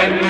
Ben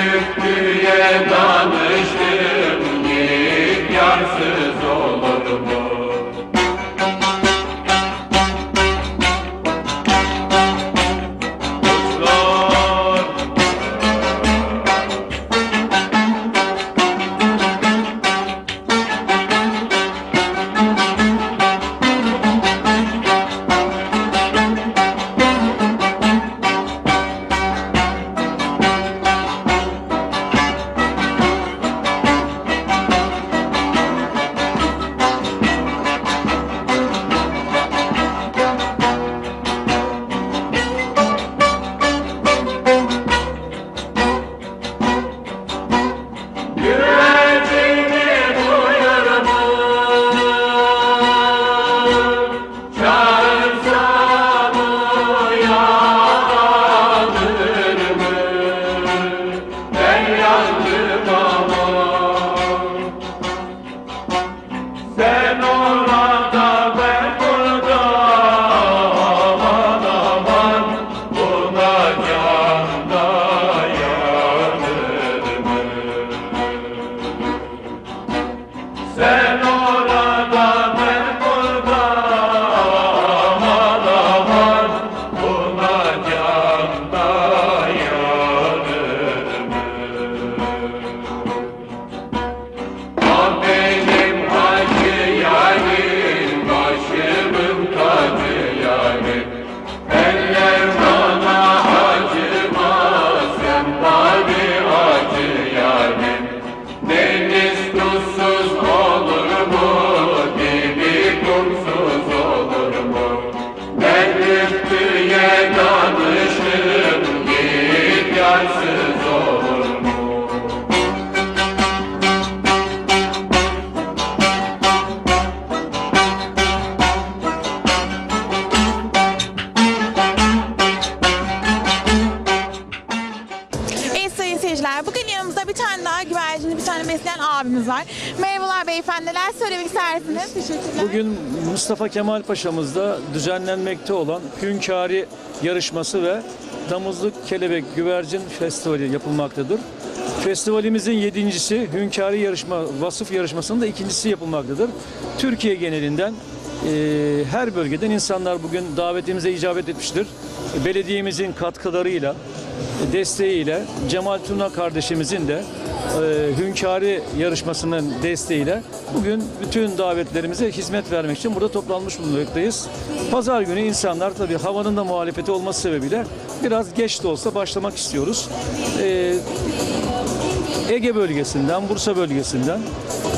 Mustafa Kemal Paşa'mızda düzenlenmekte olan Hünkari yarışması ve Damızlık Kelebek Güvercin Festivali yapılmaktadır. Festivalimizin yedincisi Hünkari yarışma, vasıf yarışmasının da ikincisi yapılmaktadır. Türkiye genelinden e, her bölgeden insanlar bugün davetimize icabet etmiştir. Belediyemizin katkılarıyla, desteğiyle, Cemal Tuna kardeşimizin de e, Hünkari yarışmasının desteğiyle bugün bütün davetlerimize hizmet vermek için burada toplanmış bulunmaktayız. Pazar günü insanlar tabii havanın da muhalefeti olması sebebiyle biraz geç de olsa başlamak istiyoruz. E, Ege bölgesinden, Bursa bölgesinden,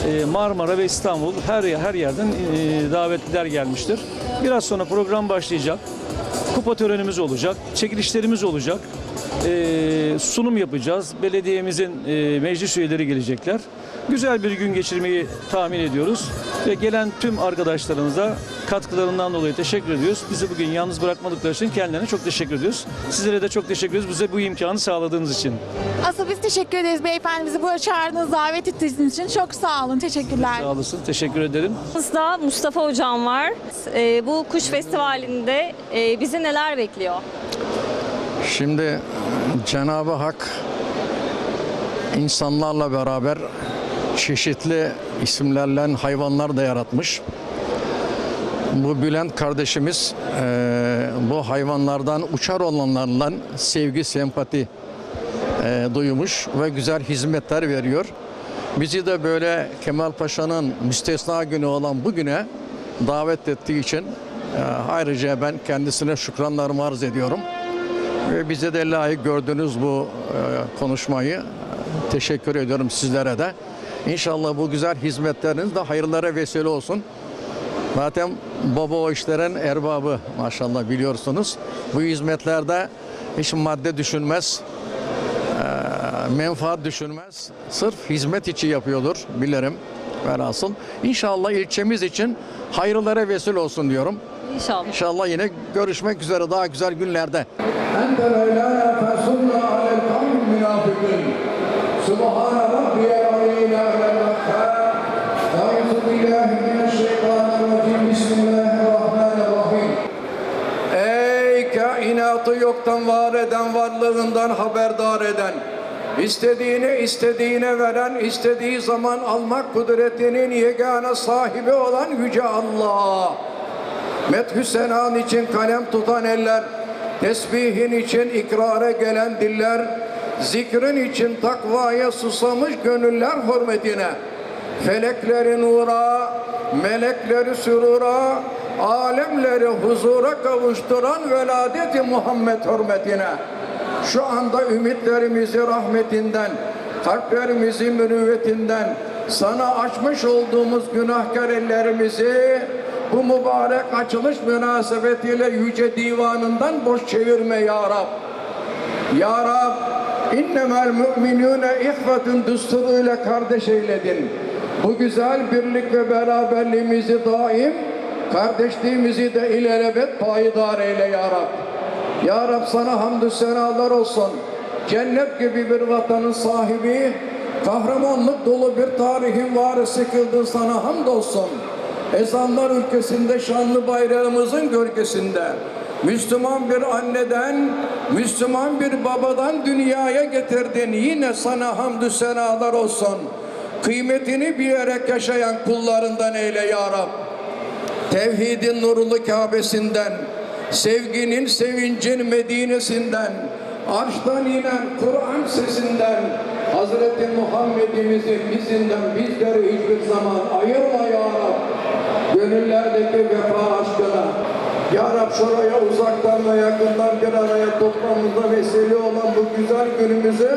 e, Marmara ve İstanbul her her yerden e, davetliler gelmiştir. Biraz sonra program başlayacak. Kupa törenimiz olacak, çekilişlerimiz olacak. E, sunum yapacağız. Belediyemizin e, meclis üyeleri gelecekler. Güzel bir gün geçirmeyi tahmin ediyoruz. Ve gelen tüm arkadaşlarımıza katkılarından dolayı teşekkür ediyoruz. Bizi bugün yalnız bırakmadıkları için kendilerine çok teşekkür ediyoruz. Sizlere de çok teşekkür ediyoruz bize bu imkanı sağladığınız için. Asıl biz teşekkür ederiz beyefendi, bizi buraya çağırdığınız, davet ettiğiniz için. Çok sağ olun, teşekkürler. Sağ olasın, teşekkür ederim. Yanımızda Mustafa Hocam var. Ee, bu kuş festivalinde e, bizi neler bekliyor? Şimdi Cenab-ı Hak insanlarla beraber çeşitli isimlerle hayvanlar da yaratmış. Bu Bülent kardeşimiz eee, bu hayvanlardan uçar olanlarla sevgi, sempati eee, duymuş ve güzel hizmetler veriyor. Bizi de böyle Kemal Paşa'nın müstesna günü olan bugüne davet ettiği için eee, ayrıca ben kendisine şükranlarımı arz ediyorum. Ve bize de layık gördüğünüz bu e, konuşmayı teşekkür ediyorum sizlere de. İnşallah bu güzel hizmetleriniz de hayırlara vesile olsun. Zaten baba o işlerin erbabı maşallah biliyorsunuz. Bu hizmetlerde hiç madde düşünmez, e, menfaat düşünmez. Sırf hizmet için yapıyordur bilirim velhasıl. İnşallah ilçemiz için hayırlara vesile olsun diyorum. İnşallah. İnşallah yine görüşmek üzere daha güzel günlerde. Ente Bismillahirrahmanirrahim. Ey kainatı yoktan var eden, varlığından haberdar eden, İstediğini istediğine veren, istediği zaman almak kudretinin yegane sahibi olan Yüce Allah. Methü senan için kalem tutan eller, tesbihin için ikrara gelen diller, zikrin için takvaya susamış gönüller hürmetine, felekleri nura, melekleri sürura, alemleri huzura kavuşturan veladeti Muhammed hürmetine, şu anda ümitlerimizi rahmetinden, kalplerimizi mürüvvetinden, sana açmış olduğumuz günahkar ellerimizi bu mübarek açılış münasebetiyle yüce divanından boş çevirme ya Rab. Ya Rab, innemel müminune ihvetun düsturuyla kardeş eyledin. Bu güzel birlik ve beraberliğimizi daim, kardeşliğimizi de ilelebet payidar eyle ya Rab. Ya Rab sana hamdü senalar olsun. Cennet gibi bir vatanın sahibi, kahramanlık dolu bir tarihin varisi kıldın sana hamdolsun. Ezanlar ülkesinde şanlı bayrağımızın gölgesinde Müslüman bir anneden, Müslüman bir babadan dünyaya getirdin. Yine sana hamdü senalar olsun. Kıymetini bilerek yaşayan kullarından eyle ya Rab. Tevhidin nurlu Kabe'sinden, sevginin, sevincin Medine'sinden, arştan inen Kur'an sesinden, Hazreti Muhammed'imizin bizinden bizleri hiçbir zaman ayırma ya Rab. Gönüllerdeki vefa aşkına, Ya Rab şuraya uzaktan ve yakından bir araya toplamamıza vesile olan bu güzel günümüzü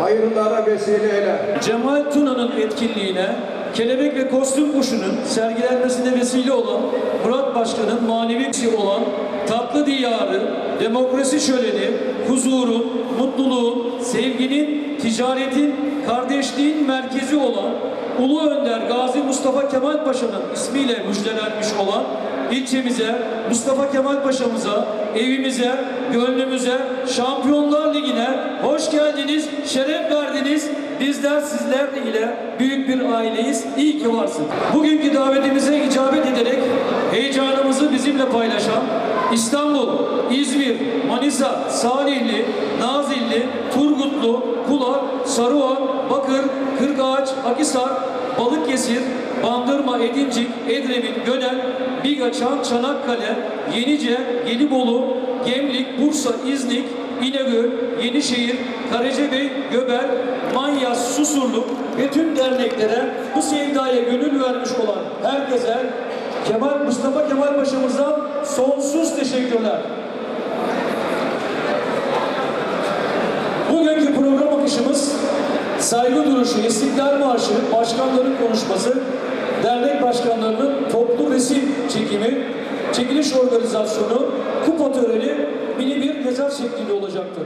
hayırlara vesile eyle. Cemal Tuna'nın etkinliğine kelebek ve kostüm kuşunun sergilenmesine vesile olan Murat Başkan'ın manevisi olan tatlı diyarı, demokrasi şöleni, huzurun, mutluluğun, sevginin, ticaretin, kardeşliğin merkezi olan Ulu Önder Mustafa Kemal Paşa'nın ismiyle müjdelenmiş olan ilçemize, Mustafa Kemal Paşa'mıza, evimize, gönlümüze, Şampiyonlar Ligi'ne hoş geldiniz, şeref verdiniz. Bizler sizlerle ile büyük bir aileyiz. İyi ki varsınız. Bugünkü davetimize icabet ederek heyecanımızı bizimle paylaşan İstanbul, İzmir, Manisa, Salihli, Nazilli, Turgutlu, Kulak, Saruhan, Bakır, Kırkağaç, Akisar, Balıkesir, Bandırma, Edincik, Edremit, Gönel, Bigaçan, Çanakkale, Yenice, Gelibolu, Gemlik, Bursa, İznik, İnegöl, Yenişehir, Karacabey, Göbel, Manyas, Susurluk ve tüm derneklere bu sevdaya gönül vermiş olan herkese Kemal Mustafa Kemal Paşa'mızdan sonsuz teşekkürler. Bugünkü akışımız saygı duruşu, İstiklal Marşı, başkanların konuşması, dernek başkanlarının toplu resim çekimi, çekiliş organizasyonu, kupa töreni mini bir mezar şeklinde olacaktır.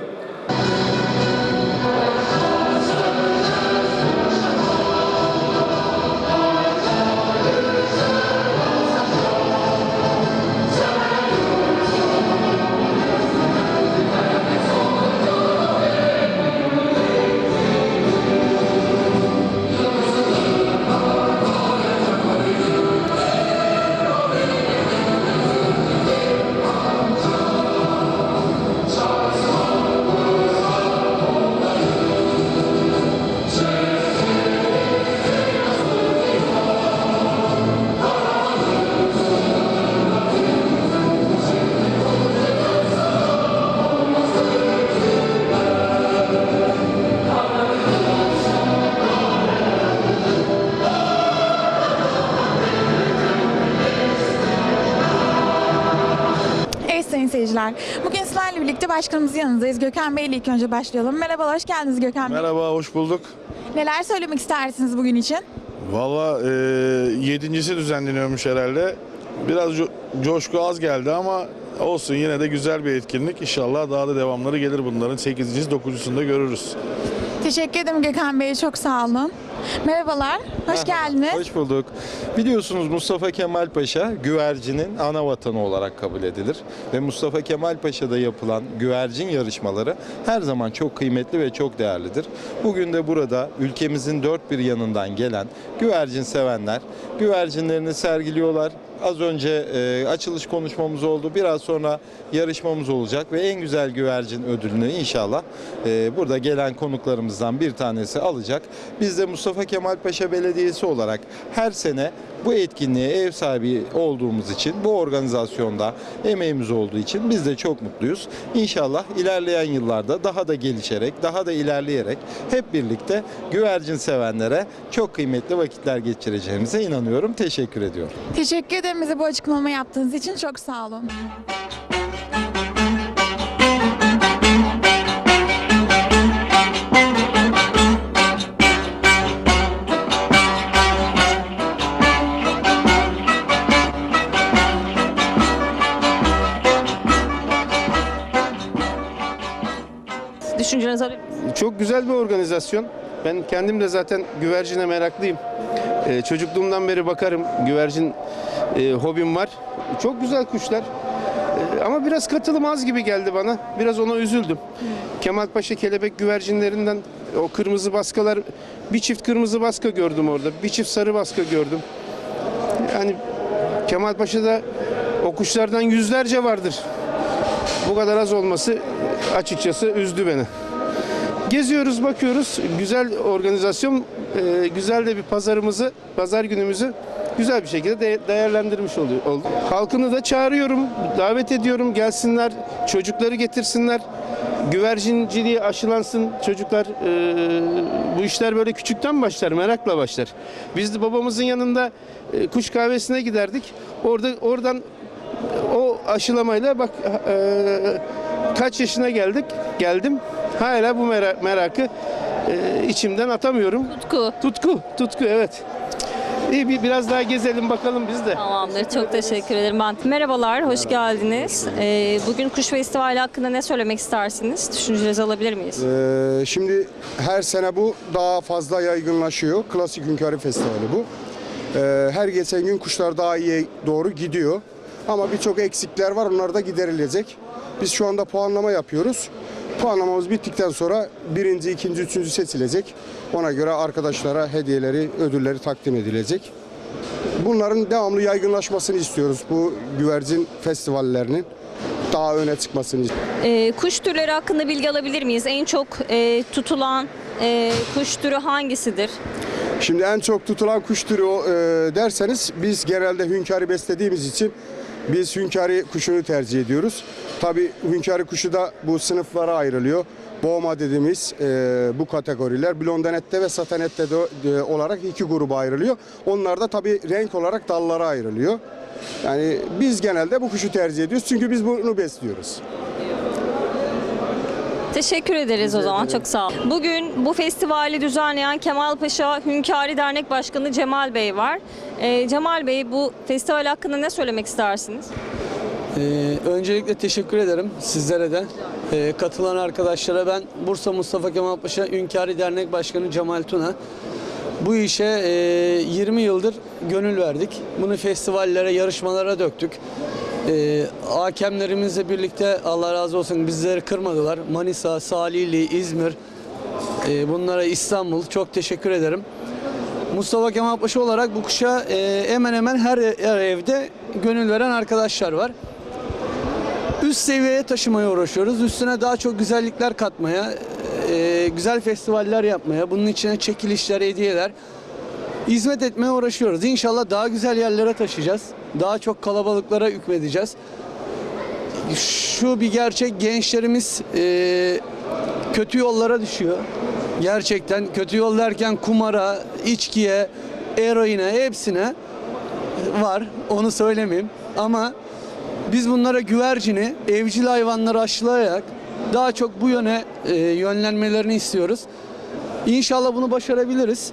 Sizlerle birlikte başkanımızın yanındayız. Gökhan Bey ile ilk önce başlayalım. Merhaba, hoş geldiniz Gökhan Bey. Merhaba, hoş bulduk. Neler söylemek istersiniz bugün için? Valla e, yedincisi düzenleniyormuş herhalde. Biraz co- coşku az geldi ama olsun yine de güzel bir etkinlik. İnşallah daha da devamları gelir bunların. 8. 9'usunda görürüz. Teşekkür ederim Gökhan Bey, çok sağ olun. Merhabalar, hoş geldiniz. Hoş bulduk. Biliyorsunuz Mustafa Kemal Paşa güvercinin ana vatanı olarak kabul edilir. Ve Mustafa Kemal Paşa'da yapılan güvercin yarışmaları her zaman çok kıymetli ve çok değerlidir. Bugün de burada ülkemizin dört bir yanından gelen güvercin sevenler güvercinlerini sergiliyorlar. Az önce e, açılış konuşmamız oldu. Biraz sonra yarışmamız olacak ve en güzel güvercin ödülünü inşallah e, burada gelen konuklarımızdan bir tanesi alacak. Biz de Mustafa Kemal Paşa Belediyesi olarak her sene bu etkinliğe ev sahibi olduğumuz için, bu organizasyonda emeğimiz olduğu için biz de çok mutluyuz. İnşallah ilerleyen yıllarda daha da gelişerek, daha da ilerleyerek hep birlikte güvercin sevenlere çok kıymetli vakitler geçireceğimize inanıyorum. Teşekkür ediyorum. Teşekkür ederim bize bu açıklamayı yaptığınız için. Çok sağ olun. Düşüncenizi alabilir? Çok güzel bir organizasyon. Ben kendim de zaten güvercine meraklıyım. Ee, çocukluğumdan beri bakarım. Güvercin e, hobim var. Çok güzel kuşlar. Ee, ama biraz katılım az gibi geldi bana. Biraz ona üzüldüm. Kemalpaşa kelebek güvercinlerinden o kırmızı baskalar bir çift kırmızı baska gördüm orada. Bir çift sarı baska gördüm. Yani Kemalpaşa'da o kuşlardan yüzlerce vardır. Bu kadar az olması açıkçası üzdü beni. Geziyoruz, bakıyoruz. Güzel organizasyon, e, güzel de bir pazarımızı, pazar günümüzü güzel bir şekilde de- değerlendirmiş oluyor. olduk. Halkını da çağırıyorum, davet ediyorum. Gelsinler, çocukları getirsinler. Güvercinciliğe aşılansın çocuklar. E, bu işler böyle küçükten başlar, merakla başlar. Biz de babamızın yanında e, kuş kahvesine giderdik. Orada oradan aşılamayla bak e, kaç yaşına geldik geldim hala bu mera- merakı e, içimden atamıyorum. Tutku. Tutku, tutku evet. İyi bir biraz daha gezelim bakalım biz de. Tamamdır. Çok teşekkür ederim ben. Merhabalar, hoş geldiniz. Ee, bugün Kuş Festivali hakkında ne söylemek istersiniz? Düşüncelerinizi alabilir miyiz? Ee, şimdi her sene bu daha fazla yaygınlaşıyor. Klasik Hünkârı Festivali bu. Ee, her geçen gün kuşlar daha iyi doğru gidiyor. Ama birçok eksikler var. Onlar da giderilecek. Biz şu anda puanlama yapıyoruz. Puanlamamız bittikten sonra birinci, ikinci, üçüncü seçilecek. Ona göre arkadaşlara hediyeleri, ödülleri takdim edilecek. Bunların devamlı yaygınlaşmasını istiyoruz. Bu güvercin festivallerinin daha öne çıkmasını. Ee, kuş türleri hakkında bilgi alabilir miyiz? En çok e, tutulan e, kuş türü hangisidir? Şimdi en çok tutulan kuş türü e, derseniz biz genelde hünkârı beslediğimiz için biz hünkârı kuşunu tercih ediyoruz. Tabii hünkârı kuşu da bu sınıflara ayrılıyor. Boğma dediğimiz e, bu kategoriler blondinette ve satenette de, de olarak iki gruba ayrılıyor. Onlar da tabii renk olarak dallara ayrılıyor. Yani biz genelde bu kuşu tercih ediyoruz çünkü biz bunu besliyoruz. Teşekkür ederiz o zaman. Çok sağ olun. Bugün bu festivali düzenleyen Kemalpaşa Hünkâri Dernek Başkanı Cemal Bey var. Ee, Cemal Bey bu festival hakkında ne söylemek istersiniz? Ee, öncelikle teşekkür ederim sizlere de. Ee, katılan arkadaşlara ben Bursa Mustafa Kemal Paşa Ünkari Dernek Başkanı Cemal Tuna. Bu işe e, 20 yıldır gönül verdik. Bunu festivallere, yarışmalara döktük. Ee, hakemlerimizle birlikte Allah razı olsun bizleri kırmadılar. Manisa, Salihli, İzmir, e, bunlara İstanbul çok teşekkür ederim. Mustafa Kemal Paşa olarak bu kuşa e, hemen hemen her, her evde gönül veren arkadaşlar var. Üst seviyeye taşımaya uğraşıyoruz. Üstüne daha çok güzellikler katmaya, e, güzel festivaller yapmaya, bunun içine çekilişler, hediyeler, hizmet etmeye uğraşıyoruz. İnşallah daha güzel yerlere taşıyacağız. Daha çok kalabalıklara hükmedeceğiz. Şu bir gerçek gençlerimiz e, kötü yollara düşüyor. Gerçekten kötü yol derken kumara, içkiye, eroine hepsine var. Onu söylemeyeyim. Ama biz bunlara güvercini, evcil hayvanları aşılayarak daha çok bu yöne e, yönlenmelerini istiyoruz. İnşallah bunu başarabiliriz.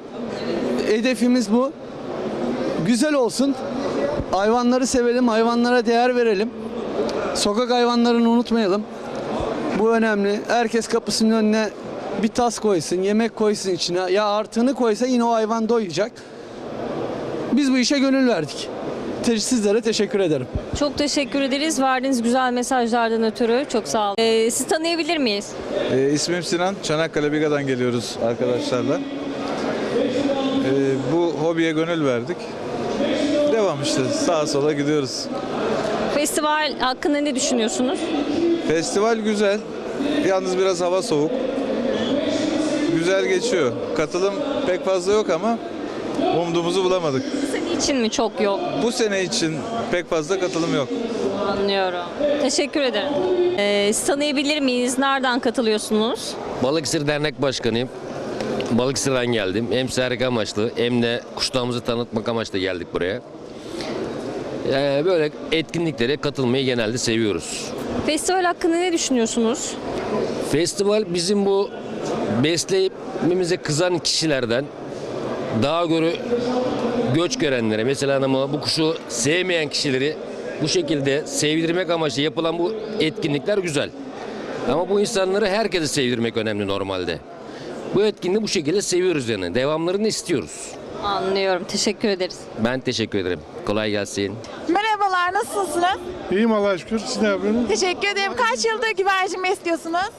Hedefimiz bu. Güzel olsun. Hayvanları sevelim, hayvanlara değer verelim. Sokak hayvanlarını unutmayalım. Bu önemli. Herkes kapısının önüne bir tas koysun, yemek koysun içine. Ya artığını koysa yine o hayvan doyacak. Biz bu işe gönül verdik. Te- Sizlere teşekkür ederim. Çok teşekkür ederiz verdiğiniz güzel mesajlardan ötürü. Çok sağ olun. Ee, sizi tanıyabilir miyiz? Ee, ismim Sinan. Çanakkale Biga'dan geliyoruz arkadaşlarla. Ee, bu hobiye gönül verdik. Devam işte sağa sola gidiyoruz. Festival hakkında ne düşünüyorsunuz? Festival güzel. Yalnız biraz hava soğuk. Güzel geçiyor. Katılım pek fazla yok ama umduğumuzu bulamadık. Senin için mi çok yok? Bu sene için pek fazla katılım yok. Anlıyorum. Teşekkür ederim. Ee, tanıyabilir miyiz? Nereden katılıyorsunuz? Balıkesir Dernek Başkanıyım. Balıkesir'den geldim. Hem sergi amaçlı hem de kuşlarımızı tanıtmak amaçlı geldik buraya. Ee, böyle etkinliklere katılmayı genelde seviyoruz. Festival hakkında ne düşünüyorsunuz? Festival bizim bu beslememize kızan kişilerden daha göre göç görenlere mesela ama bu kuşu sevmeyen kişileri bu şekilde sevdirmek amaçlı yapılan bu etkinlikler güzel. Ama bu insanları herkese sevdirmek önemli normalde. Bu etkinliği bu şekilde seviyoruz yani. Devamlarını istiyoruz. Anlıyorum. Teşekkür ederiz. Ben teşekkür ederim. Kolay gelsin. Merhabalar, nasılsınız? İyiyim Allah'a şükür. Siz ne yapıyorsunuz? Teşekkür ederim. Kaç yıldır güvercin besliyorsunuz?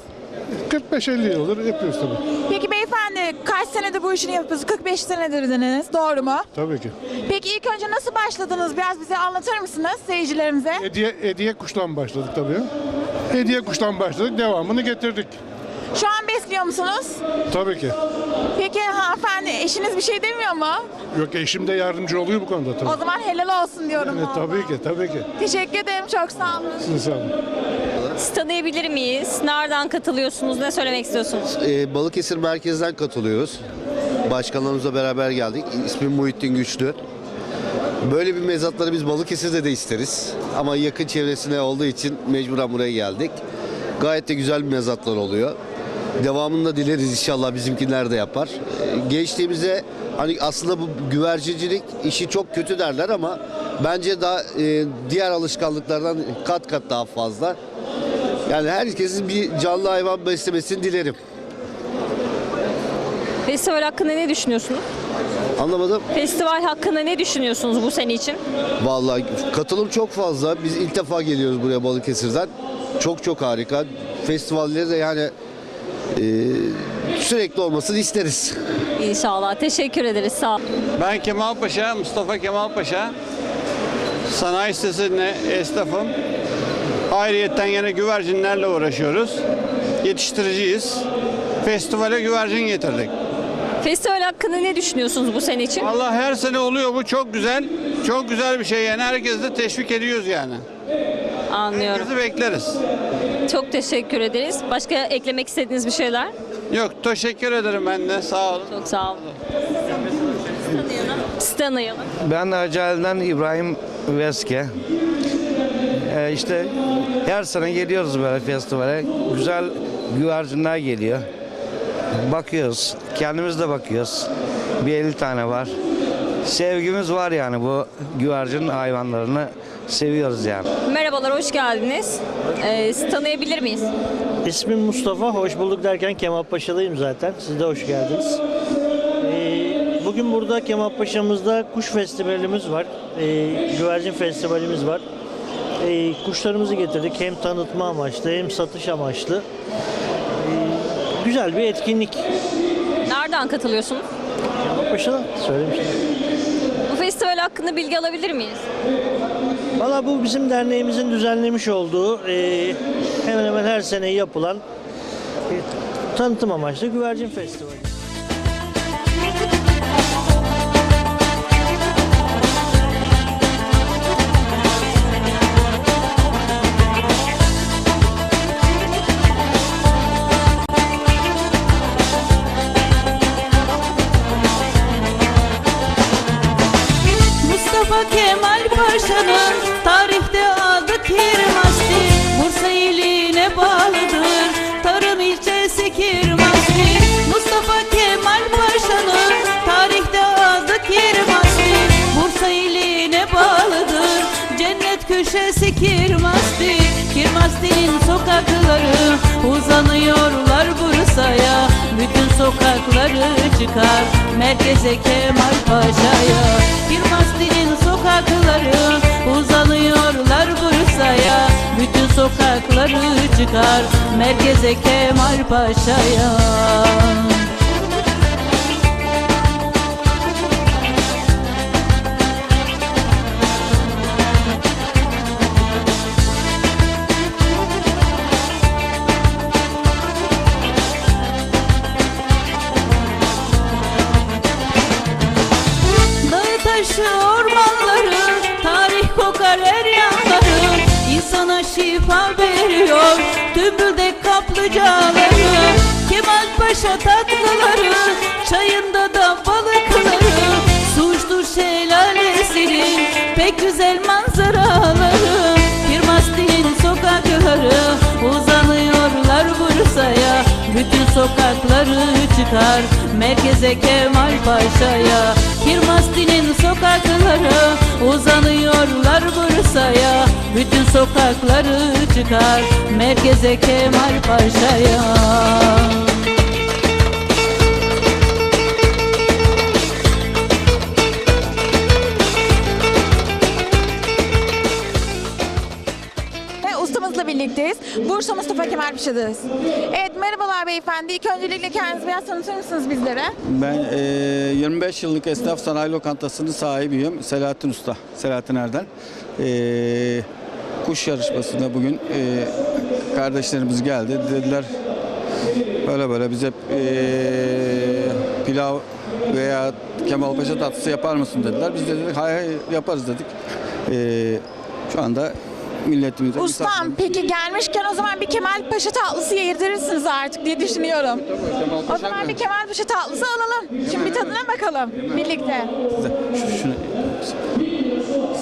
45-50 yıldır yapıyoruz tabii. Peki beyefendi kaç senedir bu işini yapıyorsunuz? 45 senedir dediniz. Doğru mu? Tabii ki. Peki ilk önce nasıl başladınız? Biraz bize anlatır mısınız seyircilerimize? Hediye, hediye kuştan başladık tabii. Hediye kuştan başladık. Devamını getirdik. Şu an besliyor musunuz? Tabii ki. Peki hanımefendi eşiniz bir şey demiyor mu? Yok eşim de yardımcı oluyor bu konuda tabii. O zaman helal olsun diyorum. Evet, vallahi. tabii ki, tabii ki. Teşekkür ederim. Çok sağ olun. Siz sağ olun. Sizi tanıyabilir miyiz? Nereden katılıyorsunuz? Ne söylemek istiyorsunuz? Ee, Balıkesir merkezden katılıyoruz. Başkanlarımızla beraber geldik. İsmim Muhittin Güçlü. Böyle bir mezatları biz Balıkesir'de de isteriz. Ama yakın çevresine olduğu için mecburen buraya geldik. Gayet de güzel bir mezatlar oluyor. Devamını da dileriz inşallah bizimkiler de yapar. Ee, Gençliğimize hani aslında bu güvercincilik işi çok kötü derler ama bence daha e, diğer alışkanlıklardan kat kat daha fazla. Yani herkesin bir canlı hayvan beslemesini dilerim. Festival hakkında ne düşünüyorsunuz? Anlamadım. Festival hakkında ne düşünüyorsunuz bu sene için? Vallahi katılım çok fazla. Biz ilk defa geliyoruz buraya Balıkesir'den. Çok çok harika. Festivalleri de yani sürekli olmasını isteriz. İnşallah. Teşekkür ederiz. Sağ olun. Ben Kemal Paşa, Mustafa Kemal Paşa. Sanayi sitesinde esnafım. Ayrıyetten yine güvercinlerle uğraşıyoruz. Yetiştiriciyiz. Festivale güvercin getirdik. Festival hakkında ne düşünüyorsunuz bu sene için? Allah her sene oluyor bu çok güzel. Çok güzel bir şey yani herkesi de teşvik ediyoruz yani. Anlıyorum. Herkesi bekleriz. Çok teşekkür ederiz. Başka eklemek istediğiniz bir şeyler? Yok teşekkür ederim ben de sağ olun. Çok sağ olun. Sizi tanıyalım. Sizi. Ben Acayel'den İbrahim Veske. Ee, işte her sene geliyoruz böyle festivale. Güzel güvercinler geliyor. Bakıyoruz. Kendimiz de bakıyoruz. Bir 50 tane var. Sevgimiz var yani bu güvercin hayvanlarını seviyoruz yani. Merhabalar, hoş geldiniz. Ee, sizi tanıyabilir miyiz? İsmim Mustafa, hoş bulduk derken Kemalpaşa'dayım zaten. Siz de hoş geldiniz. Ee, bugün burada Kemalpaşa'mızda kuş festivalimiz var. Ee, güvercin festivalimiz var. Ee, kuşlarımızı getirdik hem tanıtma amaçlı hem satış amaçlı. Ee, güzel bir etkinlik. Nereden katılıyorsunuz? Kemalpaşa'da söylemiştim. Bu festival hakkında bilgi alabilir miyiz? Valla bu bizim derneğimizin düzenlemiş olduğu e, hemen hemen her sene yapılan e, tanıtım amaçlı güvercin festivali. Paşa'nın tarihte adı Kirmasti. Bursa iline bağlıdır tarım ilçesi Kirmasti. Mustafa Kemal Paşa'nın tarihte adı Kirmasti. Bursa iline bağlıdır cennet köşesi Kirmasti. Kirmasti'nin sokakları uzanıyorlar Bursa'ya. Çıkar Merkeze Kemal Paşa'ya. Kirmastinin sokakları sokakları çıkar. Merkeze Kemal Paşa'ya Kaplıcaları Kemal Paşa tatlıları Çayında da balıkları Suçlu şelalesinin Pek güzel manzaraları. Kirmasti'nin sokakları Uzanıyorlar Bursa'ya. Bütün sokakları çıkar Merkeze Kemal Paşa'ya. Kirmasti'nin sokakları Uzanıyorlar Bursa'ya Bütün sokakları çıkar. Merkeze Kemal Paşa'ya birlikteyiz. Bursa Mustafa Kemal Paşa'dayız. Evet merhabalar beyefendi. İlk öncelikle kendinizi biraz tanıtır mısınız bizlere? Ben eee, 25 yıllık esnaf sanayi lokantasının sahibiyim. Selahattin Usta, Selahattin Erdem. Eee, kuş yarışmasında bugün eee, kardeşlerimiz geldi. Dediler böyle böyle bize eee, pilav veya Kemalpaşa tatlısı yapar mısın dediler. Biz de dedik hayır hayır yaparız dedik. Eee, şu anda milletimize Ustam peki gelmişken o zaman bir Kemal Paşa tatlısı yedirirsiniz artık diye düşünüyorum. O zaman bir Kemal Paşa tatlısı alalım. Şimdi bir tadına bakalım birlikte. Size, şu- şunu,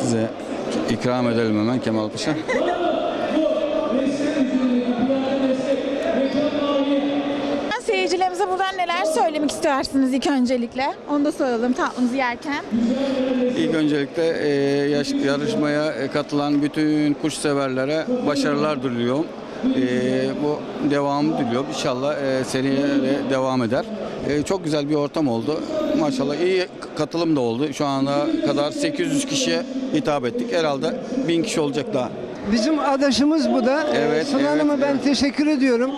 size ikram edelim hemen Kemalpaşa. Seyircilerimize buradan neler söylemek istersiniz ilk öncelikle? Onu da soralım tatlımızı yerken. İlk öncelikle e, yarışmaya e, katılan bütün kuş severlere başarılar diliyorum. E, bu devamı diliyorum. İnşallah e, seneye de devam eder. E, çok güzel bir ortam oldu. Maşallah iyi katılım da oldu. Şu ana kadar 800 kişiye hitap ettik. Herhalde 1000 kişi olacak daha. Bizim adaşımız bu da. Evet, Suna evet, Hanım'a ben evet. teşekkür ediyorum.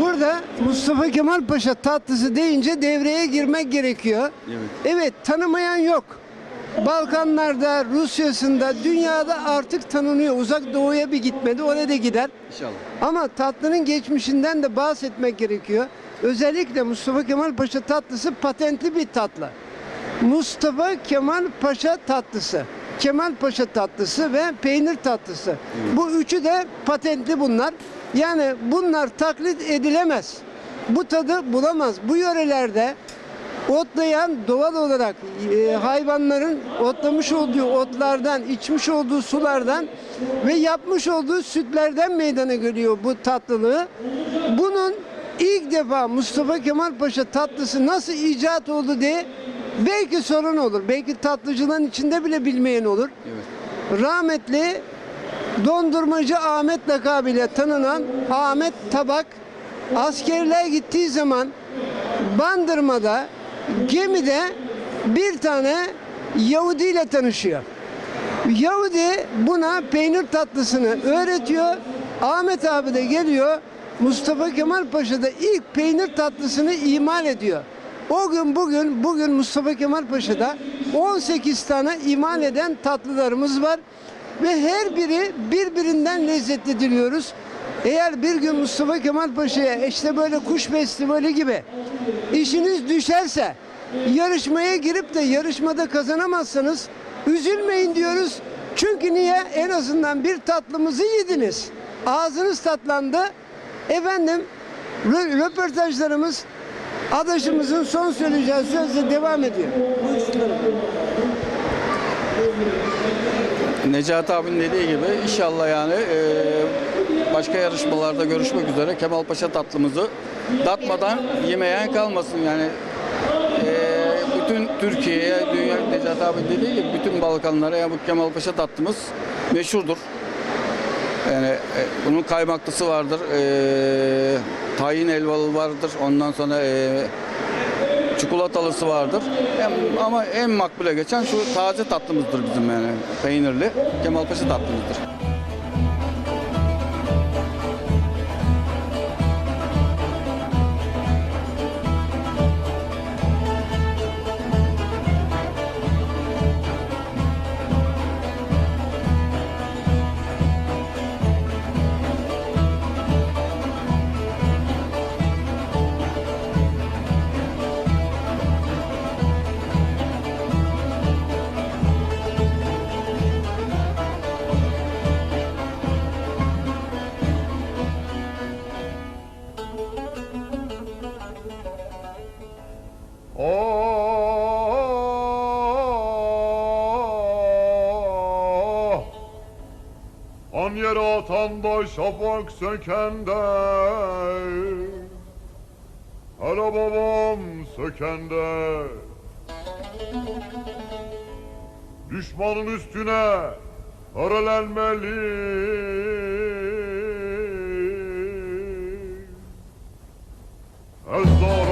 Burada Mustafa Kemal Paşa tatlısı deyince devreye girmek gerekiyor. Evet. Evet, tanımayan yok. Balkanlarda, Rusya'sında, dünyada artık tanınıyor. Uzak doğuya bir gitmedi, oraya da gider. İnşallah. Ama tatlının geçmişinden de bahsetmek gerekiyor. Özellikle Mustafa Kemal Paşa tatlısı patentli bir tatlı. Mustafa Kemal Paşa tatlısı. Kemal Paşa tatlısı ve peynir tatlısı. Bu üçü de patentli bunlar. Yani bunlar taklit edilemez. Bu tadı bulamaz. Bu yörelerde otlayan doğal olarak e, hayvanların otlamış olduğu otlardan, içmiş olduğu sulardan ve yapmış olduğu sütlerden meydana geliyor bu tatlılığı. Bunun ilk defa Mustafa Kemal Paşa tatlısı nasıl icat oldu diye belki sorun olur. Belki tatlıcıların içinde bile bilmeyen olur. Rahmetli dondurmacı Ahmet lakabıyla tanınan Ahmet Tabak askerler gittiği zaman Bandırma'da gemide bir tane Yahudi ile tanışıyor. Yahudi buna peynir tatlısını öğretiyor. Ahmet abi de geliyor. Mustafa Kemal Paşa da ilk peynir tatlısını imal ediyor. O gün bugün bugün Mustafa Kemal Paşa'da 18 tane imal eden tatlılarımız var ve her biri birbirinden lezzetli diliyoruz. Eğer bir gün Mustafa Kemal Paşa'ya işte böyle kuş festivali gibi işiniz düşerse yarışmaya girip de yarışmada kazanamazsanız üzülmeyin diyoruz. Çünkü niye? En azından bir tatlımızı yediniz. Ağzınız tatlandı. Efendim rö- röportajlarımız adaşımızın son söyleyeceği sözle devam ediyor. Necati abinin dediği gibi inşallah yani e, başka yarışmalarda görüşmek üzere Kemal Paşa tatlımızı tatmadan yemeyen kalmasın yani bütün Türkiye'ye dünya Necati abi dediği gibi bütün Balkanlara yani bu Kemal Paşa tatlımız meşhurdur. Yani e, bunun kaymaklısı vardır. E, tayin elvalı vardır. Ondan sonra e, çikolatalısı vardır. Ama en makbule geçen şu taze tatlımızdır bizim yani. Peynirli Kemalpaşa tatlımızdır. An yere atan da şafak sökende Hele babam sökende Düşmanın üstüne örelenmeli Ezdaran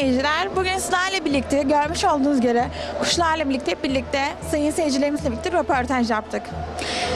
seyirciler, bugün sizlerle birlikte görmüş olduğunuz gibi kuşlarla birlikte birlikte sayın seyircilerimizle birlikte röportaj yaptık.